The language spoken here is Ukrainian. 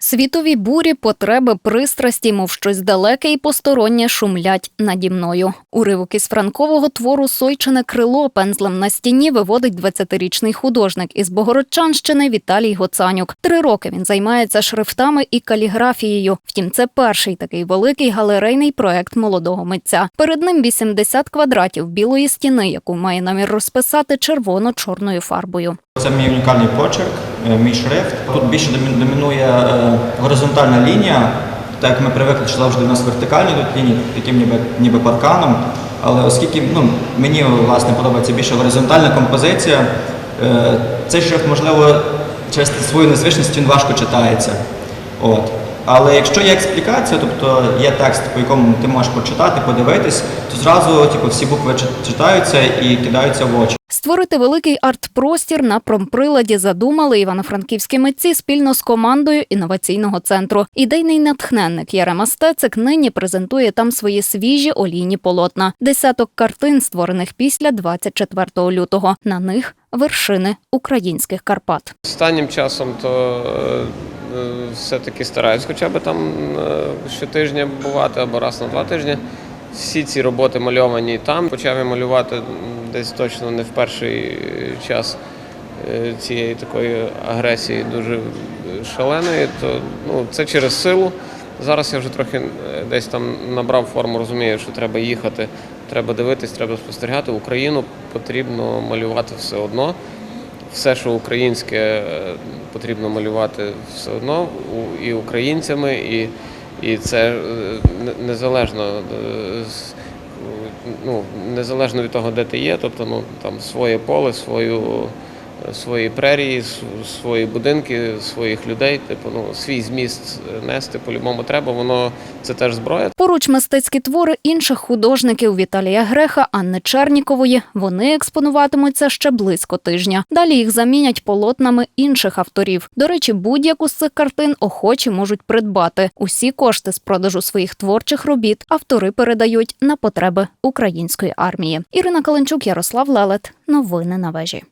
Світові бурі, потреби, пристрасті, мов щось далеке і постороннє шумлять наді мною. Уривок із франкового твору Сойчине крило пензлем на стіні виводить 20-річний художник із Богородчанщини Віталій Гоцанюк. Три роки він займається шрифтами і каліграфією. Втім, це перший такий великий галерейний проект молодого митця. Перед ним 80 квадратів білої стіни, яку має намір розписати червоно-чорною фарбою. Це мій унікальний почерк, е, мій шрифт. Тут більше домінує е, горизонтальна лінія. Так як ми привикли, що завжди у нас вертикальні тут лінії, таким ніби, ніби парканом. Але оскільки ну, мені власне подобається більше горизонтальна композиція, е, цей шрифт, можливо, через свою незвичність він важко читається. От. Але якщо є експлікація, тобто є текст, по якому ти можеш почитати, подивитись, то зразу типу, всі букви чит- читаються і кидаються в очі. Створити великий арт-простір на промприладі задумали івано-франківські митці спільно з командою інноваційного центру. Ідейний натхненник Ярема Стецик нині презентує там свої свіжі олійні полотна. Десяток картин, створених після 24 лютого. На них вершини українських Карпат. Останнім часом то е, все-таки стараюсь хоча б там е, щотижня бувати або раз на два тижні. Всі ці роботи мальовані там. Почав я малювати десь точно не в перший час е, цієї такої агресії дуже е, шаленої. То ну, це через силу. Зараз я вже трохи е, десь там набрав форму, розумію, що треба їхати, треба дивитись, треба спостерігати. Україну потрібно малювати все одно все, що українське, е, потрібно малювати все одно і українцями, і, і це е, незалежно. е, Ну, незалежно від того, де ти є, тобто ну, там своє поле, свою, свої прерії, свої будинки, своїх людей, типу, ну, свій зміст нести по-любому треба, воно це теж зброя. Поруч мистецькі твори інших художників Віталія Греха, Анни Чернікової. Вони експонуватимуться ще близько тижня. Далі їх замінять полотнами інших авторів. До речі, будь-яку з цих картин охочі можуть придбати. Усі кошти з продажу своїх творчих робіт автори передають на потреби української армії. Ірина Каленчук, Ярослав Лелет. Новини на вежі.